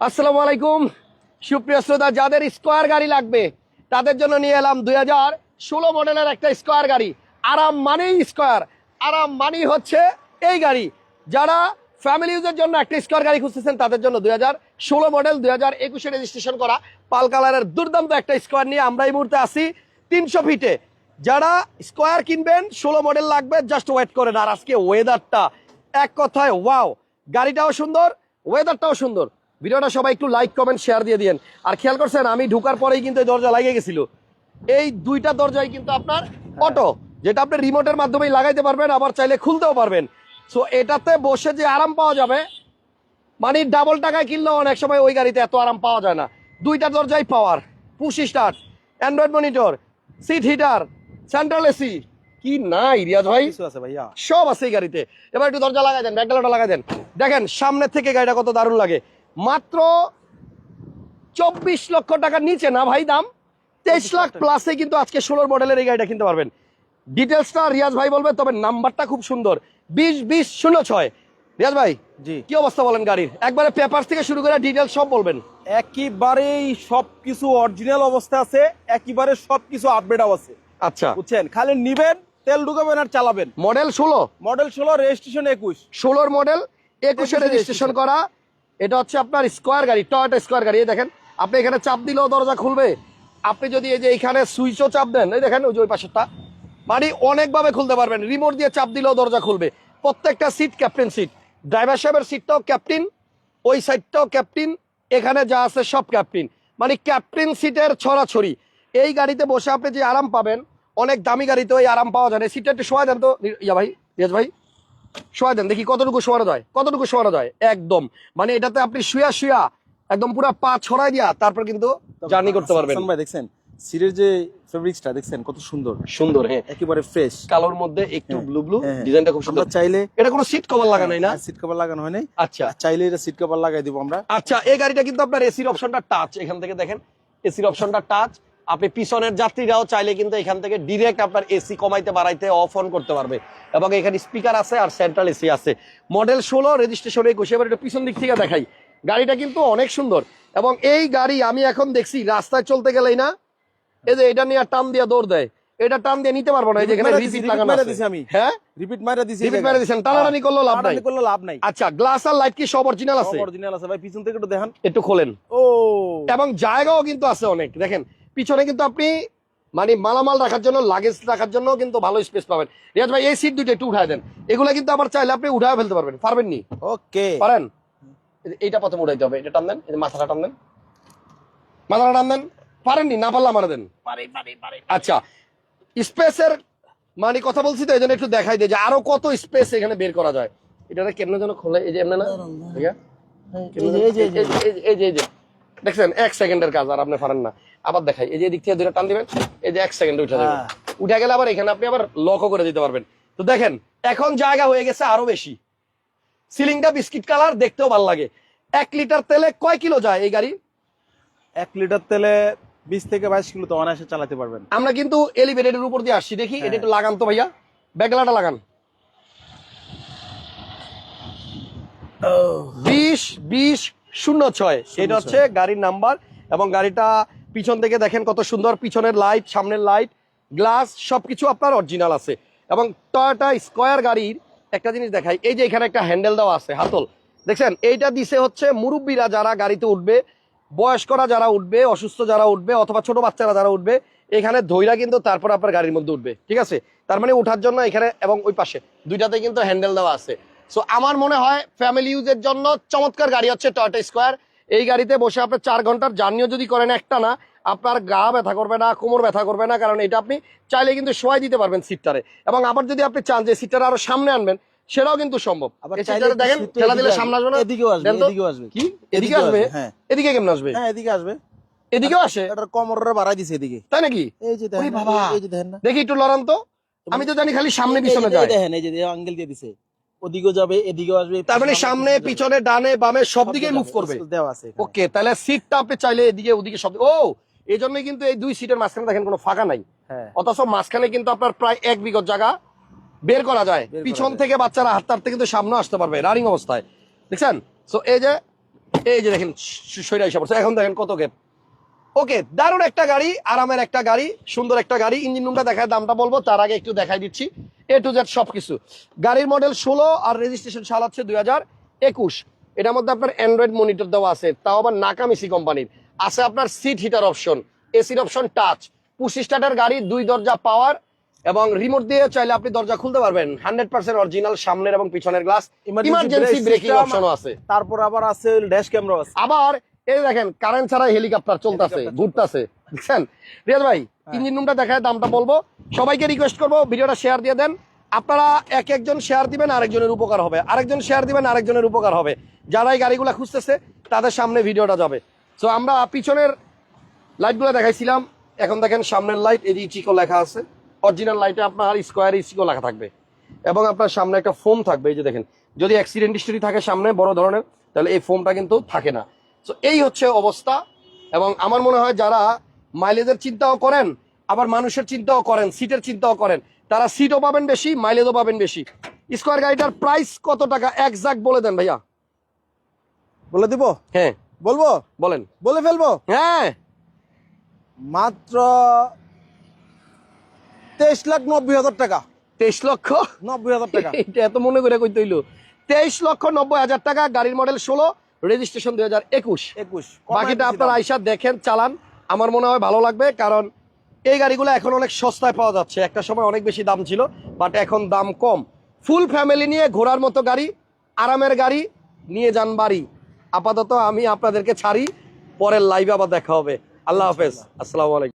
আসসালামু আলাইকুম। সুপ্রিয় শ্রোতা, যাদের স্কোয়ার গাড়ি লাগবে, তাদের জন্য নিয়ে এলাম দুই হাজার ষোলো মডেলের একটা স্কোয়ার গাড়ি। আরাম মানেই স্কোয়ার। আরাম মানেই হচ্ছে এই গাড়ি। যারা ফ্যামিলি ইউজের জন্য একটা স্কোয়ার গাড়ি খুঁজতেছেন, তাদের জন্য দুই হাজার ষোলো মডেল, দুই হাজার একুশে রেজিস্ট্রেশন করা পাল কালারের দুর্দান্ত একটা স্কোয়ার নিয়ে আমরা এই মুহূর্তে আসি তিনশো ফিটে যারা স্কোয়ার কিনবেন, ষোলো মডেল লাগবে জাস্ট ওয়েট করেন। আর আজকে ওয়েদারটা এক কথায় ওয়াও গাড়িটাও সুন্দর ওয়েদারটাও সুন্দর। ভিডিওটা সবাই একটু লাইক কমেন্ট শেয়ার দিয়ে দিয়েন। আর খেয়াল করছেন, আমি ঢুকার পরেই কিন্তু এই দরজা লাগিয়ে গেছিল। এই দুইটা দরজাই কিন্তু আপনার অটো যেটা আপনি রিমোটের মাধ্যমেই লাগাইতে পারবেন, আবার চাইলে খুলতেও পারবেন। সো এটাতে বসে যে আরাম পাওয়া যাবে মানে ডাবল টাকায় কিনলেও অনেক সময় ওই গাড়িতে এত আরাম পাওয়া যায় না। দুইটা দরজাই power push start android monitor seat heater central AC কি নাই রিয়াজ ভাই? আছে ভাইয়া। সব আছে এই গাড়িতে। এবার একটু দরজা লাগাই দেন ব্যাকডালাটা লাগাই দেন। দেখেন সামনে থেকে গাড়িটা কত দারুণ লাগে। মাত্র চব্বিশ লক্ষ টাকার নিচে না ভাই দাম? তেইশ লাখ প্লাসে কিন্তু আজকে ষোলোর মডেলের এই গাড়িটা কিনতে পারবেন। ডিটেলসটা রিয়াজ ভাই বলবে তবে নাম্বারটা খুব সুন্দর। বিশ বিশ শূন্য ছয়। রিয়াজ ভাই জি। কি অবস্থা বলেন গাড়ির? একবারে পেপার থেকে শুরু করে ডিটেলস সব বলবেন। একেবারেই সবকিছু অরিজিনাল অবস্থা আছে একেবারে সবকিছু আপডেট আছে। আচ্ছা। বুঝছেন? খালি নিবেন তেল ঢুকাবেন আর চালাবেন। মডেল ষোলো। মডেল ষোলো রেজিস্ট্রেশন একুশ। ষোলোর মডেল একুশে রেজিস্ট্রেশন করা। এটা হচ্ছে আপনার স্কোয়ার গাড়ি টয়টা স্কোয়ার গাড়ি। এই দেখেন আপনি এখানে চাপ দিলেও দরজা খুলবে। আপনি যদি এই যে এখানে সুইচও চাপ দেন এই দেখেন ওই যে ওই পাশেরটা। মানে অনেকভাবে খুলতে পারবেন। রিমোট দিয়ে চাপ দিলেও দরজা খুলবে। প্রত্যেকটা সিট ক্যাপ্টেন সিট। ড্রাইভার সাহেবের সিটটাও ক্যাপ্টেন ওই সাইডটাও ক্যাপ্টেন এখানে যা আছে সব ক্যাপ্টেন। মানে ক্যাপ্টেন সিটের ছড়াছড়ি। এই গাড়িতে বসে আপনি যে আরাম পাবেন অনেক দামি গাড়িতে ওই আরাম পাওয়া যায় না। সিটটা একটু শোয়া দেন তো। ইয়া ভাই রিয়াজ ভাই শোয়া দেন। দেখি কতটুকু শোয়ানো যায়। কতটুকু শোয়ানো যায়? একদম। মানে এটাতে আপনি শুয়া শুয়া একদম পুরো পা ছড়াই দিয়া তারপর কিন্তু জার্নি করতে পারবেন। ভাই দেখছেন? সিটের যে ফেব্রিক্সটা দেখছেন? কত সুন্দর। সুন্দর হ্যাঁ। একেবারে ফ্রেশ কালোর মধ্যে একটু হ্যাঁ, ব্লু ব্লু হ্যাঁ, হ্যাঁ। ডিজাইনটা খুব সুন্দর। চাইলে এটা কোনো সিট কভার লাগা নাই না? সিট কভার লাগানো হয় নাই। আচ্ছা। চাইলে এটা সিট কভার লাগাই দিব আমরা। আচ্ছা এই গাড়িটা কিন্তু আপনার এসির অপশনটা টাচ এখান থেকে দেখেন এসির অপশনটা টাচ আপনি পিছনের যাত্রীরাও চাইলে কিন্তু এখান থেকে ডিরেক্ট আপনার এসি কমাইতে বাড়াইতে অফ অন করতে পারবে। এবং এখানে স্পিকার আছে আর সেন্ট্রাল এসি আছে। মডেল ষোলো রেজিস্ট্রেশন একুশে। এবার একটু পিছন দিক থেকে দেখাই। গাড়িটা কিন্তু অনেক সুন্দর। এবং এই গাড়ি আমি এখন দেখছি রাস্তায় চলতে গেলেই না। এই যে এটা নিয়ে টান দিয়ে দৌড় দেয়। এটা টান দিয়ে নিতে পারব না। এই যে এখানে রিপিট লাগানো আছে। আমি। হ্যাঁ? রিপিট মাইরা দিছি রিপিট মেরে দিছেন টানাটানি করলেও লাভ নাই। করলে লাভ নাই। আচ্ছা গ্লাস আর লাইট কি সব অরিজিনাল আছে? অরিজিনাল আছে। ভাই পিছন থেকে একটু দেখান। একটু খোলেন। ও। এবং জায়গাও কিন্তু আছে অনেক। দেখেন পিছনে কিন্তু আপনি মানে মালামাল রাখার জন্য লাগেজ রাখার জন্য কিন্তু ভালো স্পেস পাবেন রিয়াজ ভাই এই সিট দুটো একটু উঠায় দেন এগুলো কিন্তু আবার চাইলে আপনি উঠায় ফেলতে পারবেন পারবেন নি ওকে পারেন এইটা প্রথমে উঠাইতে হবে এটা টান দেন এই মাথাটা টান দেন মাথাটা টান দেন পারেননি না পারলে আমার দেন আচ্ছা স্পেসের মানে কথা বলছি তো এই জন্য একটু দেখাই দেয় যে আরও কত স্পেস এখানে বের করা যায় এটা কেমনে যেন খোলে এই যে এমনি না এই যে- এই যে এই যে দেখছেন এক সেকেন্ডের কাজ আর আপনি পারেন না আবার দেখাই। এই যে এদিক থেকে দুটো টান দিবেন এই যে এক সেকেন্ড উঠে যাবে। হ্যাঁ। উঠে গেলে আবার এখানে আপনি আবার লকও করে দিতে পারবেন। তো দেখেন এখন জায়গা হয়ে গেছে আরও বেশি। সিলিংটা বিস্কিট কালার দেখতেও ভালো লাগে। এক লিটার তেলে কয় কিলো যায় এই গাড়ি? এক লিটার তেলে বিশ থেকে বাইশ কিলো তো অনায়াসে চালাতে পারবেন। আমরা কিন্তু এলিভেটেডের উপর দিয়ে আসছি। দেখি এটা একটু লাগান তো ভাইয়া। ব্যাগলাটা লাগান। বিশ বিশ শূন্য ছয়। এটা হচ্ছে গাড়ির নাম্বার এবং গাড়িটা পিছন থেকে দেখেন কত সুন্দর, পিছনের লাইট সামনের লাইট গ্লাস সবকিছু আপনার অরিজিনাল আছে। এবং টয়টা স্কোয়ার গাড়ির একটা জিনিস দেখাই, এই যে এখানে একটা হ্যান্ডেল দেওয়া আছে, হাতল। দেখছেন, এইটা দিছে হচ্ছে মুরব্বীরা যারা গাড়িতে উঠবে, বয়স্করা যারা উঠবে, অসুস্থ যারা উঠবে, অথবা ছোট বাচ্চারা যারা উঠবে, এখানে ধৈরা কিন্তু তারপর আপনার গাড়ির মধ্যে উঠবে, ঠিক আছে? তার মানে ওঠার জন্য এখানে এবং ওই পাশে, দুইটাতে কিন্তু হ্যান্ডেল দেওয়া আছে। সো আমার মনে হয় ফ্যামিলি ইউজের জন্য চমৎকার গাড়ি হচ্ছে টয়টা স্কোয়ার এই গাড়িতে বসে আপনার চার ঘণ্টার জার্নিও যদি করেন একটা না আপনার গা ব্যথা করবে না কোমর ব্যথা করবে না কারণ এটা আপনি চাইলে কিন্তু শোয়াই দিতে পারবেন সিটটারে। এবং আবার যদি আপনি চান যে সিটটারে আরও সামনে আনবেন সেটাও কিন্তু সম্ভব। দেখেন ঠেলা দিলে সামনে আসবে না। এদিকেও আসবে এদিকেও আসবে। কি? এদিকে আসবে আসবে, হ্যাঁ। এদিকে কেমন আসবে? হ্যাঁ এদিকে আসবে। এদিকেও আসে? এটার বাড়াই দিছে এদিকে। তাই নাকি? এই যে দেখেন বাবা। এই যে দেখেন না। দেখি একটু লড়ান তো। আমি তো জানি খালি সামনে পিছনে এই যে যায়। দেখেন এই যে আঙ্গেল দিয়ে দিছে। ওদিকেও যাবে এদিকেও আসবে তার মানে সামনে পিছনে ডানে বামে সব দিকে মুভ করবে। দেওয়া আছে ওকে তাহলে সিটটা আপনি চাইলে এদিকে ওদিকে সব ও! এই জন্যই কিন্তু এই দুই সিটের মাঝখানে দেখেন কোনো ফাঁকা নাই। হ্যাঁ। অথচ মাঝখানে কিন্তু আপনার প্রায় এক বিঘত জায়গা বের করা যায়। পিছন থেকে বাচ্চারা হাঁটতে হাঁটতে কিন্তু সামনে আসতে পারবে রানিং অবস্থায়। দেখছেন? সো এই যে এই যে দেখেন সৈরা হিসাব করছে। এখন দেখেন কত গ্যাপ ওকে দারুণ একটা গাড়ি আরামের একটা গাড়ি সুন্দর একটা গাড়ি। ইঞ্জিন রুমটা দেখায় দামটা বলব তার আগে একটু দেখাই দিচ্ছি। এ টু জেড সবকিছু। গাড়ির মডেল ষোলো আর রেজিস্ট্রেশন সাল হচ্ছে দুই হাজার একুশ। এটার মধ্যে আপনার অ্যান্ড্রয়েড মনিটর দেওয়া আছে তাও আবার নাকামিসি কোম্পানির আছে আপনার সিট হিটার অপশন এসির অপশন টাচ পুশ স্টার্টার গাড়ি দুই দরজা পাওয়ার এবং রিমোট দিয়ে চাইলে আপনি দরজা খুলতে পারবেন। হান্ড্রেড পার্সেন্ট অরিজিনাল সামনের এবং পিছনের গ্লাস ইমার্জেন্সি ব্রেকিং অপশনও আছে। তারপর আবার আছে ড্যাশ ক্যামেরা আছে। আবার এই দেখেন কারেন্ট ছাড়া হেলিকপ্টার চলতেছে ঘুরতেছে বুঝছেন রিয়াজ ভাই ইঞ্জিন রুমটা দেখায় দামটা বলব। সবাইকে রিকোয়েস্ট করব ভিডিওটা শেয়ার দিয়ে দেন। আপনারা এক একজন শেয়ার দিবেন আরেকজনের উপকার হবে। আরেকজন শেয়ার দিবেন আরেকজনের উপকার হবে। যারা এই গাড়িগুলো খুঁজতেছে তাদের সামনে ভিডিওটা যাবে। সো আমরা পিছনের লাইটগুলো দেখাইছিলাম। এখন দেখেন সামনের লাইট এদিকে চিকো লেখা আছে। অরিজিনাল লাইটে আপনার স্কোয়ার চিকো লেখা থাকবে। এবং আপনার সামনে একটা ফোম থাকবে এই যে দেখেন। যদি অ্যাক্সিডেন্ট হিস্টরি থাকে সামনে বড় ধরনের তাহলে এই ফোমটা কিন্তু থাকে না। তো এই হচ্ছে অবস্থা। এবং আমার মনে হয় যারা মাইলেজের চিন্তাও করেন আবার মানুষের চিন্তাও করেন সিটের চিন্তাও করেন তারা সিটও পাবেন বেশি মাইলেজও পাবেন বেশি। স্কোয়ার গাড়িটার প্রাইস কত টাকা? একজাক্ট বলে দেন ভাইয়া। বলে দিব? হ্যাঁ। বলব? বলেন। বলে ফেলব? হ্যাঁ। মাত্র তেইশ লাখ নব্বই হাজার টাকা। তেইশ লক্ষ? নব্বই হাজার টাকা। এটা এত মনে করে কই তৈল তেইশ লক্ষ নব্বই হাজার টাকা গাড়ির মডেল ষোলো রেজিস্ট্রেশন দুই হাজার একুশ। একুশ। বাকিটা আপনার আইসা দেখেন চালান। আমার মনে হয় ভালো লাগবে কারণ এই গাড়িগুলো এখন অনেক সস্তায় পাওয়া যাচ্ছে। একটা সময় অনেক বেশি দাম ছিল বাট এখন দাম কম। ফুল ফ্যামিলি নিয়ে ঘোরার মতো গাড়ি আরামের গাড়ি নিয়ে যান বাড়ি। আপাতত আমি আপনাদেরকে ছাড়ি পরের লাইভে আবার দেখা হবে। আল্লাহ হাফেজ। আসসালামু আলাইকুম।